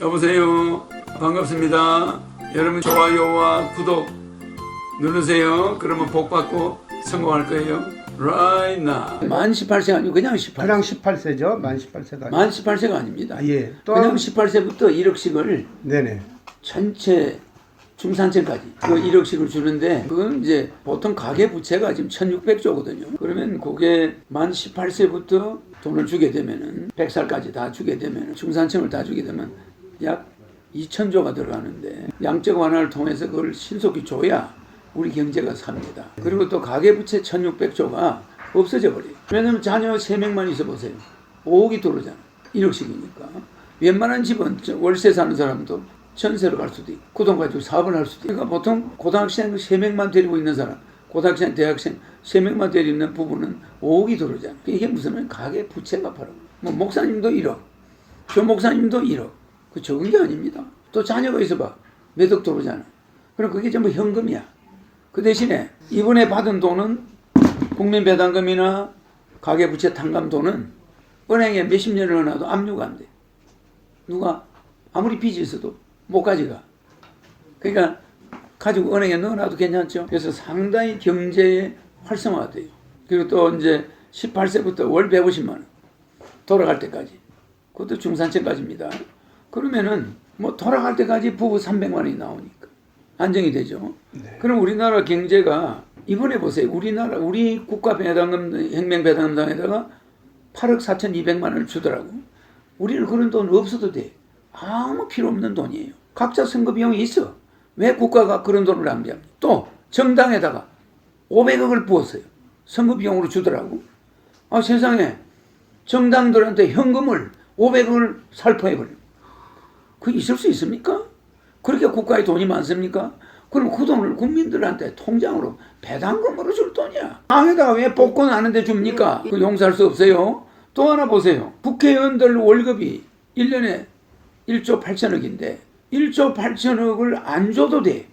여보세요. 반갑습니다. 여러분 좋아요와 구독 누르세요. 그러면 복 받고 성공할 거예요. Right now. 만 18세가 아니고 그냥 18. 그냥 18세죠. 만 18세가 아니고. 만 18세가 아닙니다. 아, 예. 또 그냥 한- 18세부터 1억씩을 네네. 전체 중산층까지 그 1억씩을 주는데 그건 이제 보통 가계 부채가 지금 1600조거든요. 그러면 그게 만 18세부터 돈을 주게 되면은 100살까지 다 주게 되면 중산층을 다 주게 되면 약 2천조가 들어가는데 양적 완화를 통해서 그걸 신속히 줘야 우리 경제가 삽니다. 그리고 또 가계 부채 1600조가 없어져 버려요. 왜냐면 자녀 3명만 있어 보세요. 5억이 들어오잖아. 1억씩이니까. 웬만한 집은 저 월세 사는 사람도 전세로 갈 수도 있고 그돈 가지고 사업을 할 수도 있고 그러니까 보통 고등학생 3명만 데리고 있는 사람 고등학생, 대학생 3명만 데리고 있는 부부는 5억이 들어오잖아. 이게 무슨 말 가계 부채가 바로 뭐 목사님도 1억 조 목사님도 1억 그 적은 게 아닙니다. 또 자녀가 있어봐 몇 억 들어오잖아. 그럼 그게 전부 현금이야. 그 대신에 이번에 받은 돈은 국민배당금이나 가계부채 탕감 돈은 은행에 몇십 년을 넣어도 압류가 안 돼. 누가 아무리 빚이 있어도 못 가져가. 그러니까 가지고 은행에 넣어놔도 괜찮죠. 그래서 상당히 경제에 활성화가 돼요. 그리고 또 이제 18세부터 월 150만 원 돌아갈 때까지 그것도 중산층까지입니다. 그러면은 뭐 돌아갈 때까지 부부 300만 원이 나오니까 안정이 되죠. 그럼 우리나라 경제가 이번에 보세요. 우리나라 우리 국가 배당금 혁명 배당금당에다가 8억 4,200만 원을 주더라고. 우리는 그런 돈 없어도 돼. 아무 필요 없는 돈이에요. 각자 선거 비용이 있어. 왜 국가가 그런 돈을 낭비합니까? 또 정당에다가 500억을 부었어요. 선거 비용으로 주더라고. 아 세상에 정당들한테 현금을 500억을 살포해버려. 그 있을 수 있습니까? 그렇게 국가에 돈이 많습니까? 그럼 그 돈을 국민들한테 통장으로 배당금으로 줄 돈이야. 당에다가 왜 복권 하는데 줍니까? 그 용서할 수 없어요. 또 하나 보세요. 국회의원들 월급이 1년에 1조 8천억인데 1조 8천억을 안 줘도 돼.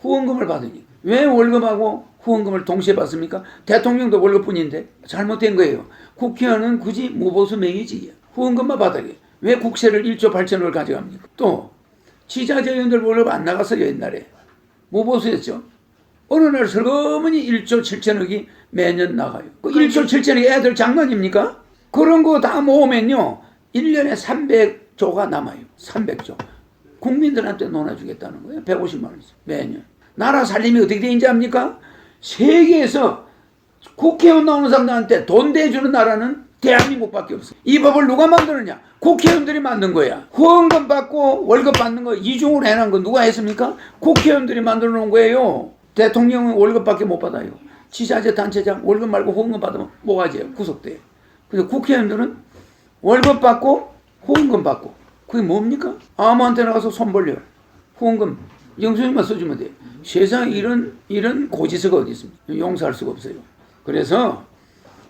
후원금을 받으니. 왜 월급하고 후원금을 동시에 받습니까? 대통령도 월급뿐인데 잘못된 거예요. 국회의원은 굳이 무보수 명의직이야. 후원금만 받아야 돼. 왜 국세를 1조 8천억을 가져갑니까? 또 지자체의원들 월급 안 나갔어요 옛날에. 무보수였죠. 어느 날 슬그머니 1조 7천억이 매년 나가요. 그 1조 7천억이 애들 장난입니까? 그런 거 다 모으면요. 1년에 300조가 남아요. 300조. 국민들한테 논아주겠다는 거예요. 150만 원씩 매년. 나라 살림이 어떻게 되는지 압니까? 세계에서 국회의원 나오는 사람들한테 돈 대주는 나라는 대한민국밖에 없어. 이 법을 누가 만드느냐? 국회의원들이 만든 거야. 후원금 받고 월급 받는 거 이중으로 해놓은 거 누가 했습니까? 국회의원들이 만들어 놓은 거예요. 대통령은 월급밖에 못 받아요. 지자체 단체장 월급 말고 후원금 받으면 뭐가지요? 구속돼요. 그래서 국회의원들은 월급 받고 후원금 받고 그게 뭡니까? 아무한테나 가서 손 벌려 후원금 영수증만 써주면 돼. 세상에 이런 이런 고지서가 어디 있습니까? 용서할 수가 없어요. 그래서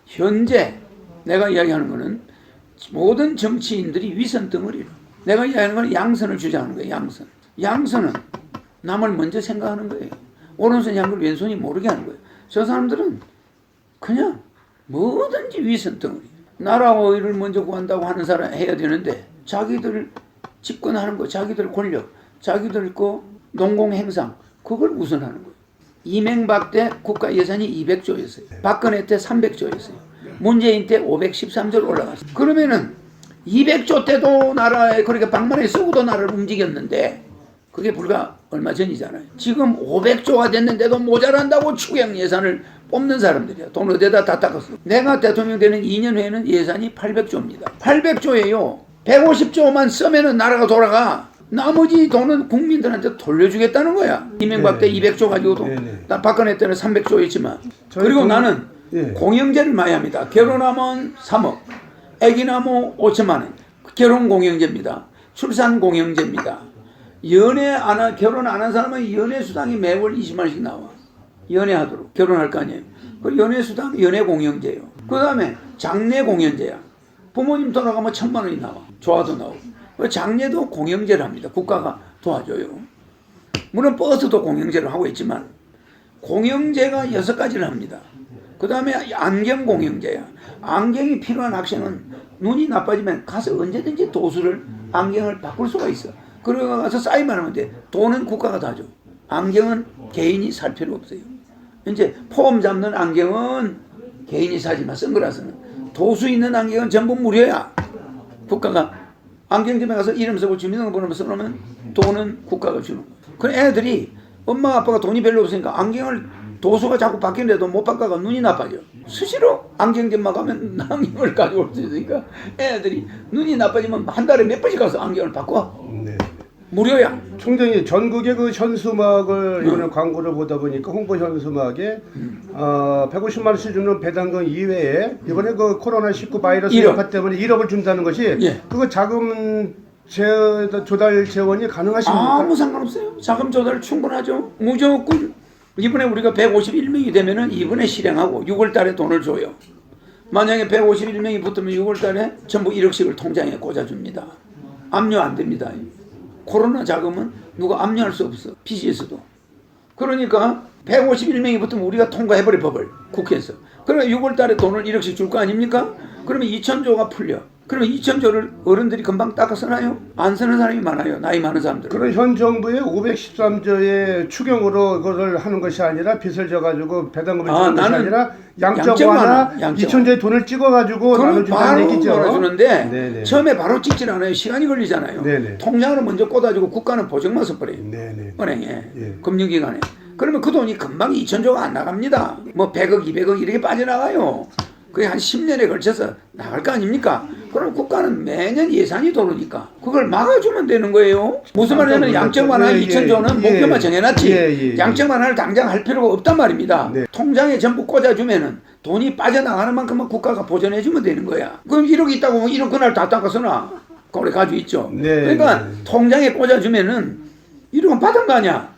현재 내가 이야기하는 거는 모든 정치인들이 위선 덩어리로 내가 이야기하는 거는 양선을 주장하는 거예요. 양선. 양선은 남을 먼저 생각하는 거예요. 오른손이 한걸 왼손이 모르게 하는 거예요. 저 사람들은 그냥 뭐든지 위선 덩어리. 나라 오일을 먼저 구한다고 하는 사람 해야 되는데 자기들 집권하는 거, 자기들 권력, 자기들 거 농공 행상 그걸 우선하는 거예요. 이명박 때 국가 예산이 200조였어요. 박근혜 때 300조였어요. 문재인 때 513조로 올라갔어요. 그러면은 200조 때도 나라에 그렇게 방만에 쓰고도 나라를 움직였는데 그게 불과 얼마 전이잖아요. 지금 500조가 됐는데도 모자란다고 추경 예산을 뽑는 사람들이야. 돈 어디다 다 닦았어. 내가 대통령 되는 2년 후에는 예산이 800조입니다. 800조예요. 150조만 쓰면은 나라가 돌아가. 나머지 돈은 국민들한테 돌려주겠다는 거야. 이명박 때 네. 200조 가지고도 네, 네. 나 박근혜 때는 300조였지만 저희 그리고 동- 나는 예. 공영제를 많이 합니다. 결혼하면 3억, 아기 나면 5천만 원. 결혼 공영제입니다. 출산 공영제입니다. 연애 안 하, 결혼 안 한 사람은 연애 수당이 매월 20만 원씩 나와. 연애하도록 결혼할 거 아니에요. 그 연애 수당 연애 공영제예요. 그 다음에 장례 공영제야. 부모님 돌아가면 천만 원이 나와. 조화도 나오고. 그 장례도 공영제를 합니다. 국가가 도와줘요. 물론 버스도 공영제를 하고 있지만 공영제가 여섯 가지를 합니다. 그 다음에 안경 공영제야. 안경이 필요한 학생은 눈이 나빠지면 가서 언제든지 도수를 안경을 바꿀 수가 있어. 그러고 가서 사인만 하면 돼. 돈은 국가가 다 줘. 안경은 개인이 살 필요 없어요. 이제 폼 잡는 안경은 개인이 사지만 선글라스는 도수 있는 안경은 전부 무료야. 국가가 안경점에 가서 이름 쓰고 주민등록번호 써놓으면 돈은 국가가 주는 거야. 그 애들이 엄마 아빠가 돈이 별로 없으니까 안경을 도수가 자꾸 바뀌는데도 못 바꿔가 눈이 나빠져. 수시로 안경점만 가면 안경을 가져올 수 있으니까 애들이 눈이 나빠지면 한 달에 몇 번씩 가서 안경을 바꿔. 네. 무료야. 총장님 전국의 그 현수막을 음. 이번에 광고를 보다 보니까 홍보 현수막에 어, 150만 원씩 주는 배당금 이외에 이번에 그 코로나 19 바이러스 일억. 여파 때문에 1억을 준다는 것이 예. 그거 자금 재, 조달 재원이 가능하십니까? 아무 상관없어요. 자금 조달 충분하죠. 무조건 이번에 우리가 151명이 되면은 이번에 실행하고 6월 달에 돈을 줘요. 만약에 151명이 붙으면 6월 달에 전부 1억씩을 통장에 꽂아줍니다. 압류 안 됩니다. 코로나 자금은 누가 압류할 수 없어. PC에서도. 그러니까 151명이 붙으면 우리가 통과해버려 법을 국회에서. 그러면 6월 달에 돈을 1억씩 줄 거 아닙니까? 그러면 2천조가 풀려. 그러면 2천조를 어른들이 금방 닦아 쓰나요? 안 쓰는 사람이 많아요. 나이 많은 사람들. 그런 현 정부의 513조의 추경으로 그걸 하는 것이 아니라 빚을 져가지고 배당금을 아, 주는 것이 나는 아니라 양적 양적 완화 양적 2천조의 돈을 찍어가지고 나눠준다는 얘기죠. 네네. 처음에 바로 찍질 않아요. 시간이 걸리잖아요. 네네. 통장으로 먼저 꽂아주고 국가는 보증만 써버려요. 네네. 은행에 예. 금융기관에. 그러면 그 돈이 금방 2천조가 안 나갑니다. 뭐 100억, 200억 이렇게 빠져나가요. 그게 한 10년에 걸쳐서 나갈 거 아닙니까? 그럼 국가는 매년 예산이 도르니까 그걸 막아주면 되는 거예요. 무슨 말이냐면 깜짝 양적 완화. 예, 2천조는 예. 목표만 정해놨지 예, 예, 예. 양적 완화를 당장 할 필요가 없단 말입니다. 네. 통장에 전부 꽂아주면은 돈이 빠져나가는 만큼만 국가가 보전해주면 되는 거야. 그럼 1억 있다고 하면 1억 그날 다 닦아서나 그래 가지고 있죠. 네, 그러니까 네. 통장에 꽂아주면은 1억은 받은 거 아니야.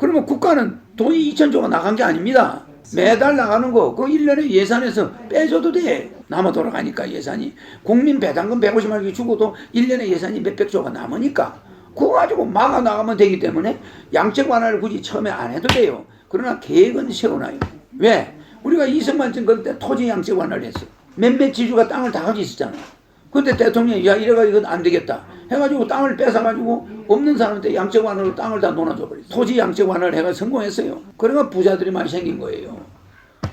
그러면 국가는 돈이 2천조가 나간 게 아닙니다. 매달 나가는 거, 그 1년에 예산에서 빼줘도 돼. 남아 돌아가니까 예산이. 국민 배당금 150만 원 주고도 1년에 예산이 몇백 조가 남으니까. 그거 가지고 막아 나가면 되기 때문에 양적 완화를 굳이 처음에 안 해도 돼요. 그러나 계획은 세워놔요. 왜? 우리가 이승만 정권 때 토지 양적 완화를 했어. 몇몇 지주가 땅을 다 가지고 있었잖아. 근데 대통령이 야 이래가지고 이건 안 되겠다. 해가지고 땅을 뺏어가지고 없는 사람한테 양적 완화로 땅을 다 논아줘 버렸어 토지 양적 완화를 해가 성공했어요. 그러니까 부자들이 많이 생긴 거예요.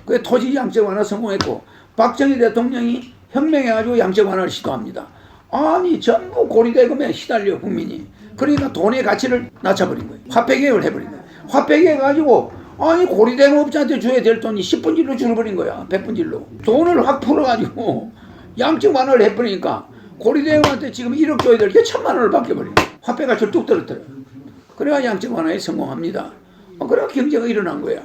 그 토지 양적 완화 성공했고 박정희 대통령이 혁명해가지고 양적 완화를 시도합니다. 아니 전부 고리대금에 시달려 국민이. 그러니까 돈의 가치를 낮춰버린 거예요. 화폐 개혁을 해버린 거예요. 화폐 개혁해가지고 아니 고리대금 업자한테 줘야 될 돈이 10분질로 줄어버린 거야. 100분질로. 돈을 확 풀어가지고 양적 완화를 해버리니까 고리대금한테 지금 1억 줘야 될 게 천만 원을 바뀌어버린 거야 화폐 가치를 뚝 떨어뜨려. 그래야 양적 완화에 성공합니다. 어, 그래야 경제가 일어난 거야.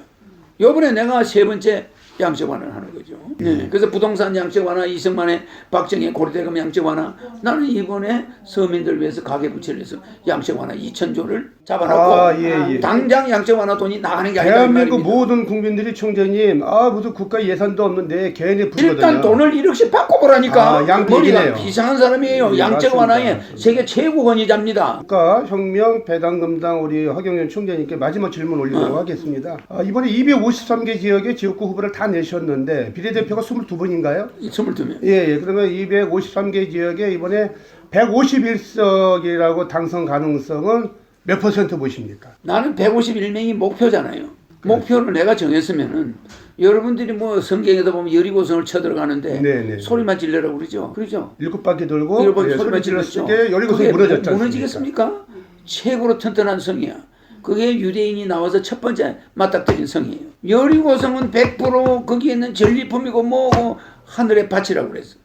요번에 내가 세 번째 양적 완화를 하는 거 죠. 네. 그래서 부동산 양적 완화, 이승만의 박정희 고리대금 양적 완화. 나는 이번에 서민들 위해서 가계부채를 해서 양적 완화 2천조를 잡아놓고 아, 예, 예. 당장 양적 완화 돈이 나가는 게 아니다 이 대한민국. 모든 국민들이 총장님 아 무슨 국가 예산도 없는데 괜히 부거든요. 일단 돈을 1억씩 바꿔보라니까 아, 양비이네요. 머리가 이상한 사람이에요. 예, 양적 맞습니다. 완화의 세계 최고 권위자입니다. 국가 혁명 배당금당 우리 허경영 총장님께 마지막 질문 올리도록 어. 하겠습니다. 아, 이번에 253개 지역의 지역구 후보를 다 내셨는데 비례대표가 22분인가요? 22명. 예, 예. 그러면 253개 지역에 이번에 151석이라고 당선 가능성은 몇 퍼센트 보십니까? 나는 151명이 목표잖아요. 목표를 내가 정했으면은 여러분들이 뭐 성경에다 보면 여리고성을 쳐들어가는데 네네. 소리만 질러라고 그러죠. 그러죠. 일곱 바퀴 돌고 바퀴 예, 소리만 소리 질렀죠. 때 열리고성이 그게 무너졌지 않습니까? 무너지겠습니까? 최고로 튼튼한 성이야. 그게 유대인이 나와서 첫 번째 맞닥뜨린 성이에요. 여리고성은 100% 거기에 있는 전리품이고 뭐고 하늘의 밭이라고 그랬어.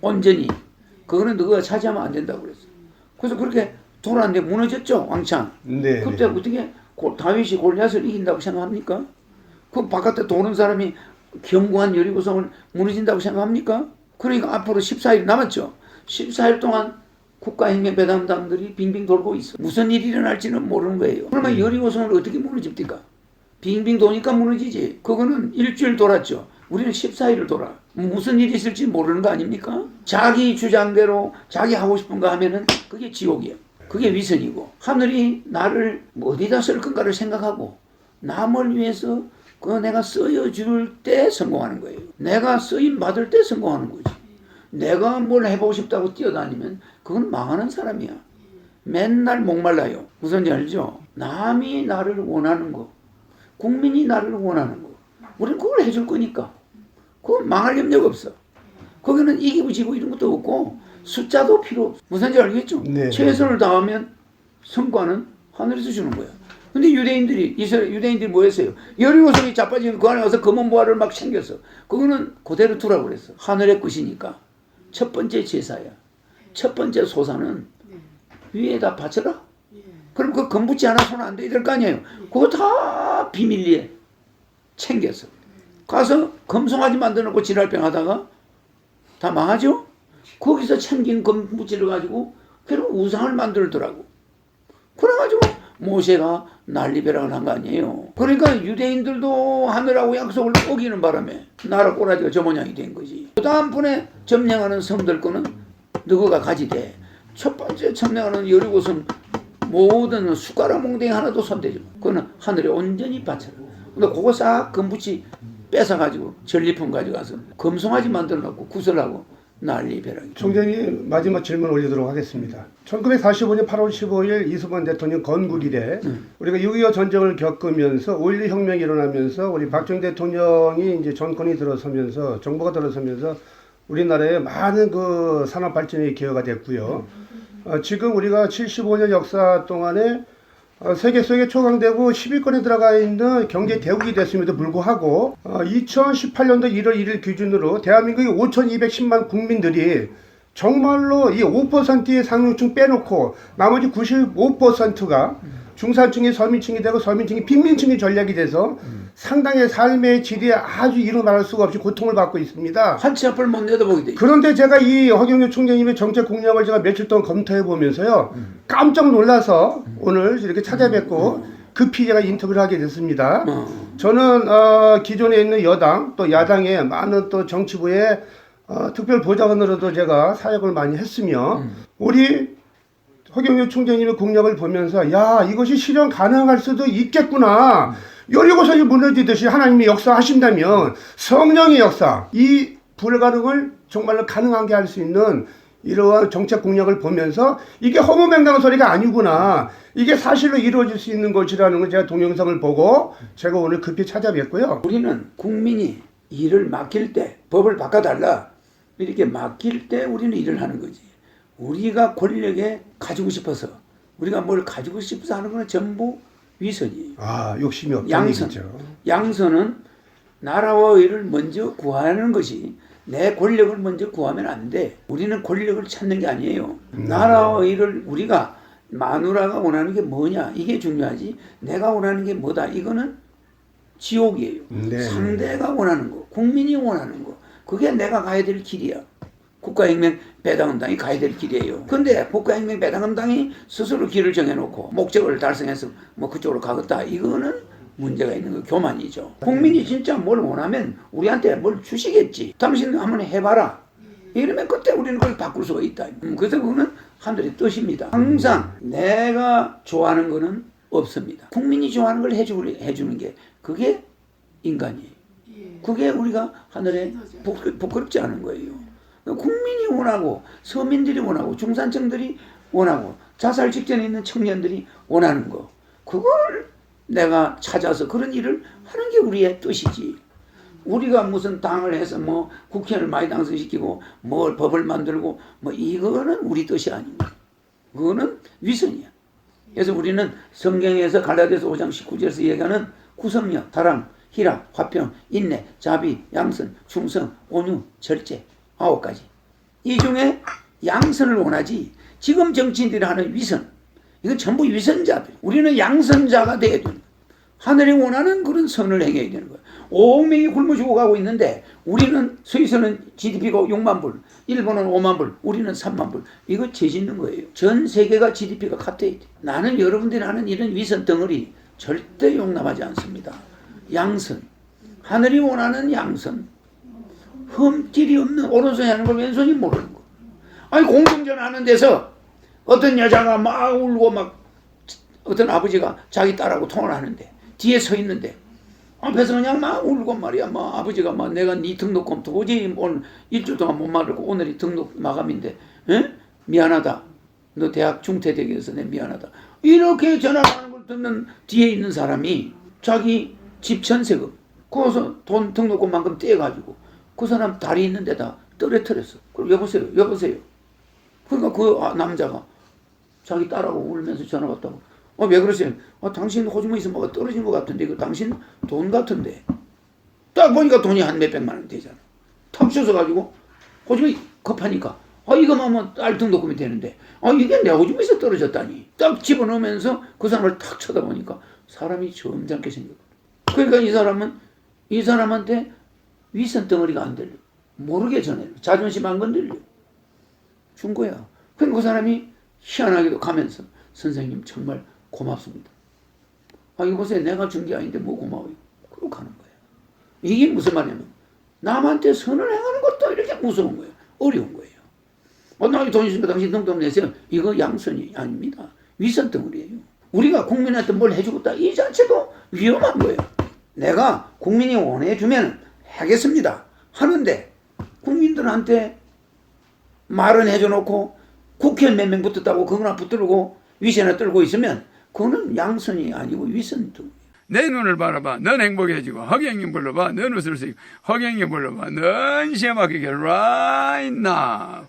온전히. 그거는 너가 차지하면 안 된다고 그랬어. 그래서 그렇게 돌았는데 무너졌죠, 왕창. 네. 그때 어떻게 고- 다윗이 골리앗을 이긴다고 생각합니까? 그 바깥에 도는 사람이 견고한 여리고성을 무너진다고 생각합니까? 그러니까 앞으로 14일 남았죠. 14일 동안 국가행정배당당들이 빙빙 돌고 있어. 무슨 일이 일어날지는 모르는 거예요. 그러면 여리고성을 어떻게 무너집니까? 빙빙 도니까 무너지지. 그거는 일주일 돌았죠. 우리는 14일을 돌아. 무슨 일이 있을지 모르는 거 아닙니까? 자기 주장대로 자기 하고 싶은 거 하면은 그게 지옥이야. 그게 위선이고 하늘이 나를 어디다 쓸 건가를 생각하고 남을 위해서 그 내가 쓰여 줄 때 성공하는 거예요. 내가 쓰임 받을 때 성공하는 거지. 내가 뭘 해보고 싶다고 뛰어다니면 그건 망하는 사람이야. 맨날 목말라요. 무슨지 알죠? 남이 나를 원하는 거, 국민이 나를 원하는 거, 우리는 그걸 해줄 거니까. 그건 망할 염려가 없어. 거기는 이기고 지고 이런 것도 없고 숫자도 필요 없어. 무슨 지 알겠죠? 네. 최선을 다하면 성과는 하늘에서 주는 거야. 근데 유대인들이 이스라엘 유대인들이 뭐 했어요? 여리고성이 자빠지면 그 안에 가서 검은 보화를 막 챙겼어. 그거는 그대로 두라고 그랬어. 하늘의 것이니까 첫 번째 제사야. 첫 번째 소사는 위에다 바쳐라. 그럼 그 검붙지 않아 손안 대야 될 거 아니에요. 그거 다 비밀리에 챙겼어. 가서 검송아지 만들어 놓고 지랄병 하다가 다 망하죠? 거기서 챙긴 검붙이를 가지고 결국 우상을 만들더라고. 그래가지고 모세가 난리배락을 한 거 아니에요. 그러니까 유대인들도 하늘하고 약속을 어기는 바람에 나라 꼬라지가 저 모양이 된 거지. 그 다음 분에 점령하는 섬들 거는 너가 가지되 첫 번째 점령하는 여리고성 모든 숟가락 몽댕이 하나도 손대지 마. 그거는 하늘에 온전히 바쳐라. 근데 그거 싹 금붙이 뺏어가지고 전리품 가져가서 검송아지 만들어 놓고 구슬하고 난리배락이. 총장님 마지막 질문 올리도록 하겠습니다. 1945년 8월 15일 이승만 대통령 건국 이래 우리가 6.25 전쟁을 겪으면서 5.16 혁명이 일어나면서 우리 박정희 대통령이 이제 정권이 들어서면서 정부가 들어서면서 우리나라에 많은 그 산업 발전이 기여가 됐고요. 어, 지금 우리가 75년 역사 동안에 어, 세계 속에 초강되고 10위권에 들어가 있는 경제 대국이 됐음에도 불구하고 어, 2018년도 1월 1일 기준으로 대한민국의 5,210만 국민들이 정말로 이 5%의 상류층 빼놓고 나머지 95%가 중산층이 서민층이 되고 서민층이 빈민층이 전략이 돼서 상당히 삶의 질이 아주 이루 말할 수가 없이 고통을 받고 있습니다. 한치 앞을 못 내다보게 돼. 그런데 제가 이 허경영 총장님의 정책 공약을 제가 며칠 동안 검토해 보면서요 깜짝 놀라서 오늘 이렇게 찾아뵙고 급히 제가 인터뷰를 하게 됐습니다. 어. 저는 어, 기존에 있는 여당 또 야당의 많은 또 정치부의 어, 특별 보좌관으로도 제가 사역을 많이 했으며 우리 허경영 총장님의 공약을 보면서 야 이것이 실현 가능할 수도 있겠구나. 여리고성이 무너지듯이 하나님이 역사하신다면 성령의 역사 이 불가능을 정말로 가능하게 할 수 있는 이러한 정책 공약을 보면서 이게 허무맹랑한 소리가 아니구나. 이게 사실로 이루어질 수 있는 것이라는 걸 제가 동영상을 보고 제가 오늘 급히 찾아뵙고요. 우리는 국민이 일을 맡길 때 법을 바꿔달라 이렇게 맡길 때 우리는 일을 하는 거지. 우리가 권력에 가지고 싶어서 우리가 뭘 가지고 싶어서 하는 거는 전부 위선이에요. 아 욕심이 없다는 양선. 얘기죠. 양선은 나라와 의를 먼저 구하는 것이 내 권력을 먼저 구하면 안 돼. 우리는 권력을 찾는 게 아니에요. 나라와 의를 우리가 마누라가 원하는 게 뭐냐 이게 중요하지. 내가 원하는 게 뭐다 이거는 지옥이에요. 네. 상대가 원하는 거, 국민이 원하는 거, 그게 내가 가야 될 길이야. 국가혁명 배당음당이 가야 될 길이에요. 근데 국가혁명 배당음당이 스스로 길을 정해놓고 목적을 달성해서 뭐 그쪽으로 가겠다. 이거는 문제가 있는 거 교만이죠. 국민이 진짜 뭘 원하면 우리한테 뭘 주시겠지. 당신 한번 해봐라. 이러면 그때 우리는 그걸 바꿀 수가 있다. 음, 그래서 그거는 하늘의 뜻입니다. 항상 내가 좋아하는 거는 없습니다. 국민이 좋아하는 걸 해주, 해주는 게 그게 인간이에요. 그게 우리가 하늘에 부- 부끄럽지 않은 거예요. 국민이 원하고 서민들이 원하고 중산층들이 원하고 자살 직전에 있는 청년들이 원하는 거 그걸 내가 찾아서 그런 일을 하는 게 우리의 뜻이지. 우리가 무슨 당을 해서 뭐 국회의원을 많이 당선시키고 뭘 법을 만들고 뭐 이거는 우리 뜻이 아닙니다. 그거는 위선이야. 그래서 우리는 성경에서 갈라디아서 5장 19절에서 얘기하는 구성력, 사랑, 희락, 화평, 인내, 자비, 양선, 충성, 온유, 절제 아홉 가지. 이 중에 양선을 원하지. 지금 정치인들이 하는 위선. 이건 전부 위선자들. 우리는 양선자가 돼야 돼. 하늘이 원하는 그런 선을 행해야 되는 거야. 5억 명이 굶어 죽어가고 있는데 우리는 스위스는 GDP가 6만 불, 일본은 5만 불, 우리는 3만 불. 이거 죄짓는 거예요. 전 세계가 GDP가 같아야 돼. 나는 여러분들이 하는 이런 위선 덩어리 절대 용납하지 않습니다. 양선. 하늘이 원하는 양선. 흠길이 없는 오른손이 하는 걸 왼손이 모르는 거. 아니 공동전 하는 데서 어떤 여자가 막 울고 막 어떤 아버지가 자기 딸하고 통화를 하는데 뒤에 서 있는데 앞에서 그냥 막 울고 말이야. 뭐 아버지가 막 내가 네 등록금 도저히 오늘 일주일 동안 못 마르고 오늘이 등록 마감인데 에? 미안하다. 너 대학 중퇴되기 위해서 내 미안하다. 이렇게 전화를 하는 걸 듣는 뒤에 있는 사람이 자기 집 전세금 거기서 돈 등록금만큼 떼가지고 그 사람 다리 있는 데다 떨어뜨렸어. 그럼 여보세요, 여보세요. 그러니까 그 아, 남자가 자기 딸하고 울면서 전화 왔다고. 어, 왜 그러세요? 아, 당신 호주머니 있으면 뭐가 떨어진 것 같은데, 이거 당신 돈 같은데. 딱 보니까 돈이 한 몇백만 원 되잖아. 탁 셔서가지고, 호주머니 급하니까, 아, 이거만 하면 딸 등록금이 되는데, 아, 이게 내 호주머니에서 떨어졌다니. 딱 집어넣으면서 그 사람을 탁 쳐다보니까 사람이 점잖게 생겼거든. 그러니까 이 사람은, 이 사람한테 위선 덩어리가 안 들려. 모르게 전해. 자존심 안 건들려. 준 거야. 그럼 그 사람이 희한하게도 가면서 선생님 정말 고맙습니다. 아 보세요. 내가 준 게 아닌데 뭐 고마워요. 그러고 가는 거야. 이게 무슨 말이냐면 남한테 선을 행하는 것도 이렇게 무서운 거예요. 어려운 거예요. 어, 나이 돈 있으니까 당신 등록 내세요. 이거 양선이 아닙니다. 위선 덩어리예요. 우리가 국민한테 뭘 해주겠다 이 자체도 위험한 거예요. 내가 국민이 원해주면 하겠습니다. 하는데 국민들한테 말은 해줘놓고 국회의원 몇 명 붙었다고 그거나 붙들고 위세나 떨고 있으면 그거는 양선이 아니고 위선도. 내 눈을 바라봐. 넌 행복해지고 허경영 불러봐. 넌 웃을 수 있고 허경영 불러봐. 넌 시험하게 right now.